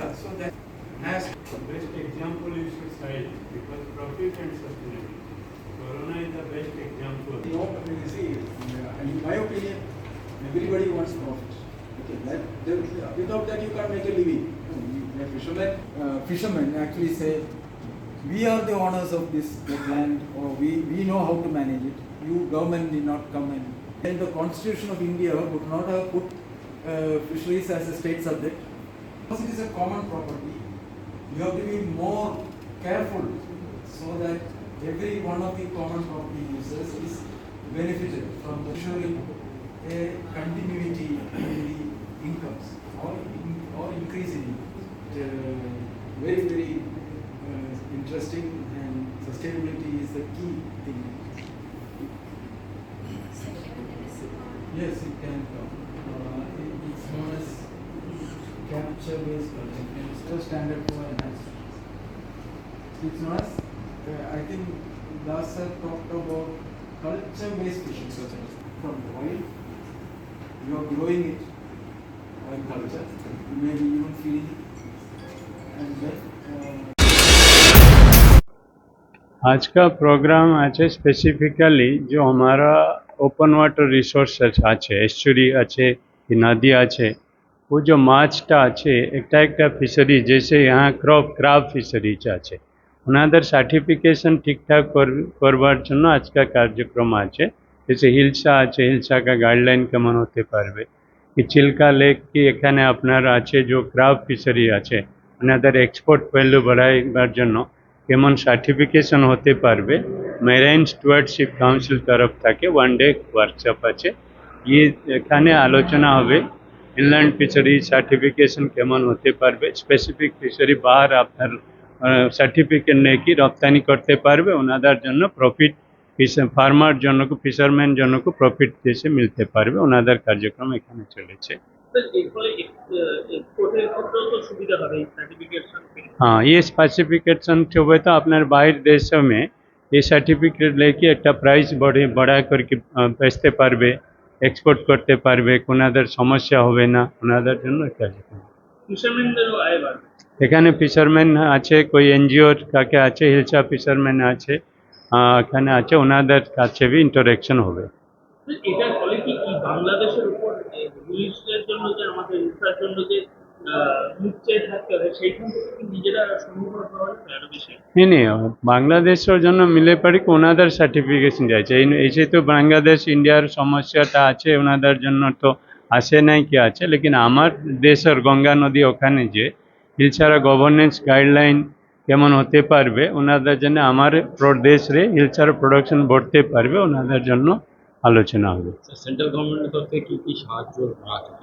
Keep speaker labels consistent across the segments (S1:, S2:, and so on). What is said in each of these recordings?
S1: Yeah, so that has best example is society because profit and sustainability. Corona is the best example.
S2: You see, uh, in my opinion, everybody wants profit. Okay, that, that, without that you can't make a living. Fishermen, uh, fishermen actually say, we are the owners of this land, or we, we know how to manage it. You government did not come and. Then the Constitution of India would not have put uh, fisheries as a state subject. Because it is a common property, you have to be more careful so that every one of the common property users is benefited from ensuring a continuity in the incomes or, in, or increase in. Uh, very, very uh, interesting and sustainability is the key thing. Yes, it can come. capture and it's is standard for enhance. It's not, as, uh, I think last sir talked about culture based fishing. From oil, you are growing it oil culture, you may be even feeding and then. Uh,
S1: आज का programme आज specifically जो हमारा open water resource आचे estuary आचे આ છે કે ও যে মাছটা আছে একটা একটা ফিশারি জেসে यहाँ ক্রপ ক্রাব ফিশারিজ আছে ওনাদের সার্টিফিকেশন ঠিকঠাক কর- করবার জন্য আজকাল কার্যক্রম আছে জেসে হিলসা আছে হিলসা কা গাইডলাইন কেমন হতে পারবে কি চিল্কা লেক কি এখানে আপনার আছে যে ক্রাব ফিশারি আছে ওনাদের এক্সপোর্ট ভ্যালু বাড়াইবার জন্য কেমন সার্টিফিকেশন হতে পারবে মেরাইন স্টুয়ার্ডশিপ কাউন্সিল তরফ থেকে ওয়ান ডে ওয়ার্কশপ আছে ইয়ে এখানে আলোচনা হবে ইনল্যান্ড ফিশারি সার্টিফিকেশন কেমন হতে পারবে স্পেসিফিক ফিশারি বাহার আপনার সার্টিফিকেট নিয়ে কি রপ্তানি করতে পারবে ওনাদের জন্য প্রফিট ফার্মার জন্য ফিশারম্যান জন্য প্রফিট দেশে মিলতে পারবে ওনাদের কার্যক্রম এখানে চলেছে
S3: স্যার এর ফলে এক্সপোর্টের ক্ষেত্রেও তো সুবিধা হবে এই সার্টিফিকেশন
S1: हाँ ये स्पेसिफिकेशन जो है तो अपने बाहर देशों में ये सर्टिफिकेट लेके একটা প্রাইস বড়ে বড়া করকে আহ, বেচতে পারবে এক্সপোর্ট করতে পারবে কোনাদের সমস্যা হবে না ওনাদের জন্য এখানে ফিশারম্যান আছে কই এনজিওর কাকে আছে হিলসা ফিশারম্যান আছে এখানে আছে ওনাদের কাছে বি ইন্টারেকশন হবে।
S3: এটা ফলে কি বাংলাদেশের উপর জন্য যে আমাদের জন্য যে
S1: বাংলাদেশের জন্য মিলে পারি ওনাদের সার্টিফিকেশন જાય এই তো বাংলাদেশ ইন্ডিয়ার সমস্যাটা আছে ওনাদের জন্য তো আসে নাই কি আছে লেকিন আমার দেশের গঙ্গা নদী ওখানে যে হিলছাড়া গভর্নেন্স গাইডলাইন কেমন হতে পারবে ওনাদের জন্য আমার প্রদেশে হিলছাড়া প্রোডাকশন বড়তে পারবে ওনাদের জন্য আলোচনা হবে।
S4: সেন্ট্রাল গভর্নমেন্টের তরফে কি কি সাহায্য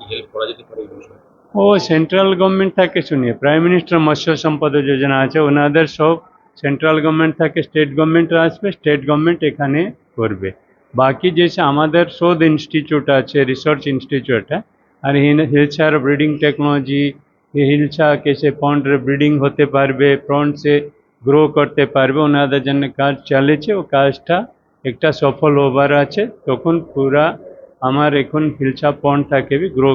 S4: হেল্প করা যেতে পারে এই বিষয়ে?
S1: ও সেন্ট্রাল গভর্নমেন্ট থেকে শুনিয়ে। প্রাইম মিনিস্টার মৎস্য সম্পদ যোজনা আছে, ওনাদের সব সেন্ট্রাল গভর্নমেন্ট থাকে স্টেট গভর্নমেন্ট আসবে স্টেট গভর্নমেন্ট এখানে করবে। বাকি যেসে আমাদের শোধ ইনস্টিটিউট আছে রিসার্চ ইনস্টিটিউট আর হিলসার ব্রিডিং টেকনোলজি হিলসা কেসে পন্ডের ব্রিডিং হতে পারবে পন্ডসে গ্রো করতে পারবে, ওনাদের জন্য কাজ চলেছে ও কাজটা একটা সফল হবার আছে। তখন পুরা আমার এখন হিলসা পন্ডটাকে বি গ্রো